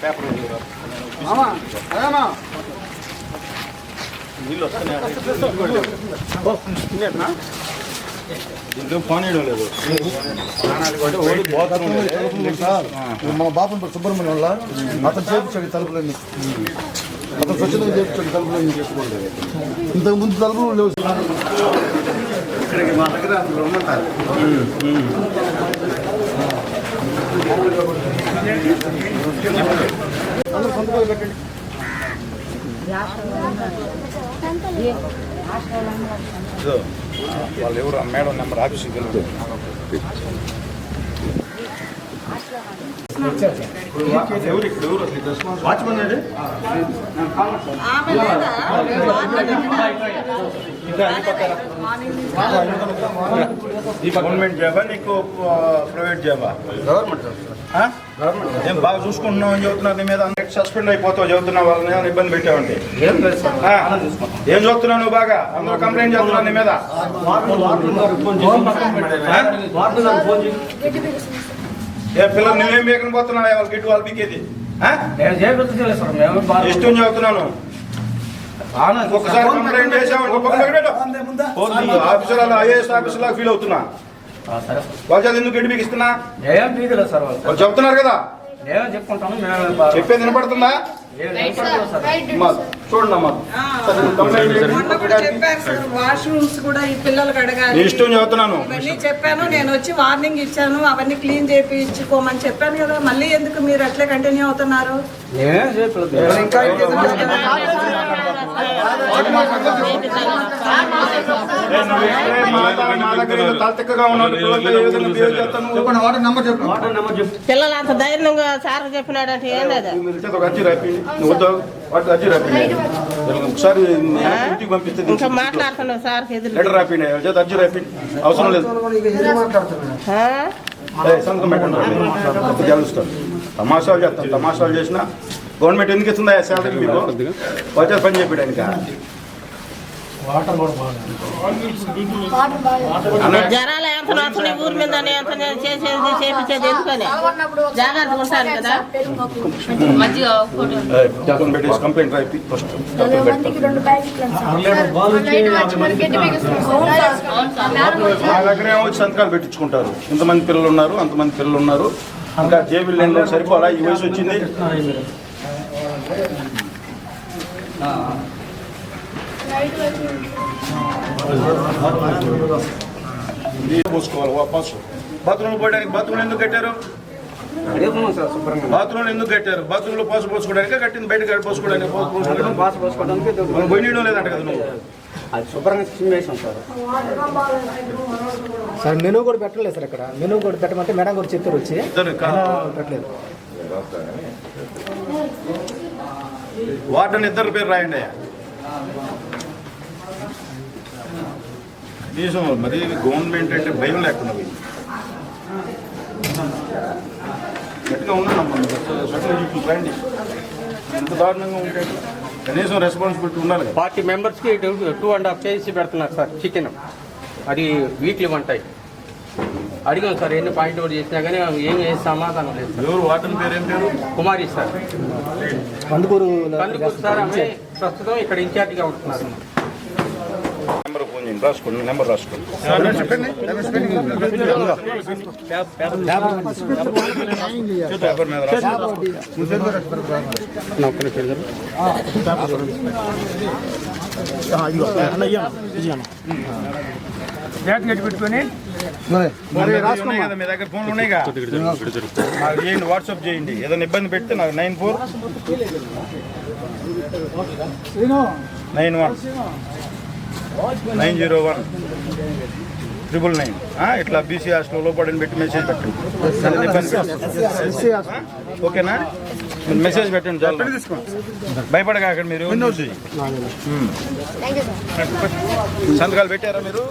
Paper నీళ్ళు వస్తున్నాయి phone వేయడం లేదు లేదు. సార్ మా బాపన్ సుబ్రహ్మణ్యం వల్ల అతను చేపించాడు ఈ తలుపులన్నీ అతను స్వచ్ఛంగా చేపించాడు తలుపులన్నీ చేసుకోండి ఇంతకు ముందు తలుపులు లేవు మా దగ్గర అందులో రమ్మంటారు. వాళ్ళు ఎవరు మేడం నెంబర్ ఆఫీస్కి ఇప్పుడు వా- ఎవరు ఇక్కడ ఎవరు అసలు రెస్పాన్స్ వాచ్మెన్ అండి గవర్నమెంట్ జాబా నీకు ప్రైవేట్ జాబా గవర్నమెంట్ ఆ? ఏం బాగా చూసుకుంటున్నావు అని చెబుతున్నారు నీ మీద అందరికి సస్పెండ్ అయిపోతావు చెబుతున్నావు వాళ్ళని ఇబ్బంది పెట్టావంటే ఏం లేదు సార్? ఏం చూస్తున్నావు నువ్వు బాగా అందరూ కంప్లైంట్ చేస్తున్నారు నీ మీద? ఏ పిల్లలు నువ్వేం బీకని పోతున్నావు వాళ్ళకి గిట్టు వాళ్ళు బీకేది ఆ? ఇష్టం చెబుతున్నాను కంప్లైంట్ చేసామంటే పెట్టు. ఆఫీసర్ ఆఫీసర్ ఫీల్ అవుతున్నా. వాళ్ళ ఎందుకు గడ్డి బీకిస్తున్నా ఏం పీకలేదు సార్ వాళ్ళు. వాళ్ళు చెప్తున్నారు కదా. మేము చెప్పేది వినపడుతుందా? వాష్రూమ్స్ కూడా ఈ పిల్లలకు అడగాలి. ఇష్టం చెబుతున్నాను ఇవన్నీ చెప్పాను నేను వచ్చి వార్నింగ్ ఇచ్చాను అవన్నీ క్లీన్ చేయించుకోమని చెప్పాను కదా మళ్ళీ ఎందుకు మీరు అట్లే కంటిన్యూ అవుతున్నారు? పిల్లలు అంత ధైర్యంగా సార్ చెప్పినాడంటే ఏం లేదు? ఒకసారి ఇంకా. మాట్లాడుతున్నావు సార్ లెటర్ రాపిండి అర్జీ రాపిండి అవసరం లేదు. సంతకం పెట్టండి తమాషాలు చేస్తాను. తమాషాలు చేసినా గవర్నమెంట్ ఎందుకు ఇస్తుందా శాలరీ మీకు? వాళ్ళ చేత పని చెప్పాడు ఆయనక జనాలు ఎంత వస్తున్నాయి ఊరి మీద ఎంత చేసేది చేపించేది ఎందుకని? జాగ్రత్తగా ఉంటారు కదా? పెట్టేసి కంప్లైంట్ రాయి ఫస్ట్ మా దగ్గర ఏమో వచ్చి సంతకాలు పెట్టించుకుంటారు. ఇంతమంది పిల్లలు ఉన్నారు అంతమంది పిల్లలు ఉన్నారు. ఇంకా జేబులు లేని సరిపోలా ఈ వయసు వచ్చింది. నీళ్ళు పోసుకోవాలి వాపస్ బాత్రూమ్ పోయడానికి బాత్రూమ్ ఎందుకు కట్టారు? బాత్రూమ్ ఎందుకు కట్టారు? బాత్రూమ్లో పాసు పోసుకోవడానికి? కట్టింది బయట పోసుకోవడానికి? పోయి నీళ్ళు లేదంట కదా నువ్వు? అది శుభ్రంగా చిమ్మేసాం సార్. సార్ మెనూ కూడా పెట్టలేదు సార్ ఇక్కడ. మెనూ కూడా పెట్టమంటే మేడం కూడా చెప్పారు వచ్చి. పెట్టలేదు. వార్డెన్ ఇద్దరు పేరు రాయండి అయ్యా. కనీసం మరి గవర్నమెంట్ అంటే భయం లేకుండా పోయింది. గట్టిగా ఉన్నానమ్మా రండి ఎంత దారుణంగా ఉంటే కనీసం రెస్పాన్సిబిలిటీ ఉండాలి పార్టీ మెంబర్స్కి టూ అండ్ హాఫ్ కేజీస్ పెడుతున్నారు సార్ చికెన్. అది వీక్లీ వన్ టైం అడిగాం సార్ ఎన్ని పాయింట్ అవుట్ చేసినా కానీ ఏం చేసి సమాధానం లేదు ఎవరు వార్డెన్ పేరు ఏం పేరు? కుమారి సార్. కందుకూరు కందుకూరు సార్ ఆమె ప్రస్తుతం ఇక్కడ ఇన్ఛార్జిగా ఉంటున్నారు. నెంబర్ ఫోన్ చేయండి రాసుకోండి నెంబర్ రాసుకోండి. పేపర్ మీద రాసుకోండి మరి ఉన్నాయి కదా మీ దగ్గర ఫోన్లు ఉన్నాయి నాకు చేయండి వాట్సాప్ చేయండి. ఏదైనా ఇబ్బంది పెడితే నాకు nine four nine one nine zero one triple nine. ఇట్లా బీసీ హాస్టల్లో లోపడని పెట్టి మెసేజ్ పెట్టండి? ఓకేనా? మెసేజ్ పెట్టండి చాలు భయపడగా అక్కడ మీరు. సంతకాలు పెట్టారా మీరు?